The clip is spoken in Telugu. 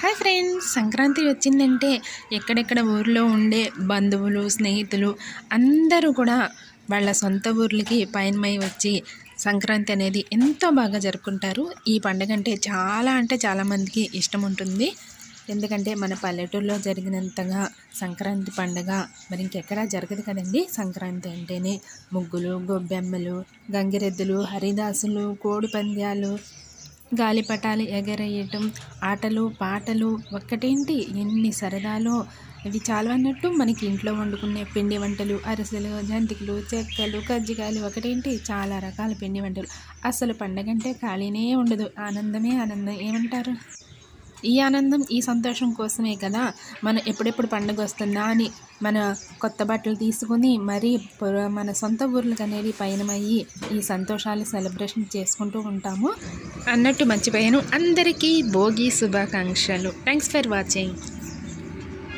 హాయ్ ఫ్రెండ్స్ సంక్రాంతి వచ్చిందంటే ఎక్కడెక్కడ ఊర్లో ఉండే బంధువులు స్నేహితులు అందరూ కూడా వాళ్ళ సొంత ఊర్లకి పయనమై వచ్చి సంక్రాంతి అనేది ఎంతో బాగా జరుపుకుంటారు. ఈ పండుగ అంటే చాలా అంటే చాలామందికి ఇష్టం ఉంటుంది. ఎందుకంటే మన పల్లెటూరులో జరిగినంతగా సంక్రాంతి పండుగ మరి ఇంకెక్కడా జరగదు కదండి. సంక్రాంతి అంటేనే ముగ్గులు గొబ్బెమ్మలు గంగిరెద్దులు హరిదాసులు కోడి పంద్యాలు గాలిపటాలు ఎగరేయటం ఆటలు పాటలు ఒక్కటేంటి? ఎన్ని సరదాలో. ఇవి చాలా అన్నట్టు మనకి ఇంట్లో వండుకునే పిండి వంటలు అరిసెలు జంతికలు చెక్కలు కజ్జికాయలు ఒకటేంటి చాలా రకాల పిండి వంటలు. అసలు పండగ అంటే ఖాళీనే ఉండదు. ఆనందమే ఆనందం. ఏమంటారు? ఈ ఆనందం ఈ సంతోషం కోసమే కదా మనం ఎప్పుడెప్పుడు పండుగ వస్తుందా అని మన కొత్త బట్టలు తీసుకుని మరీ మన సొంత ఊర్లకు అనేది పయనమయ్యి ఈ సంతోషాలు సెలబ్రేషన్ చేసుకుంటూ ఉంటాము. అన్నట్టు మర్చిపోయాను. అందరికీ భోగి శుభాకాంక్షలు. Thanks for watching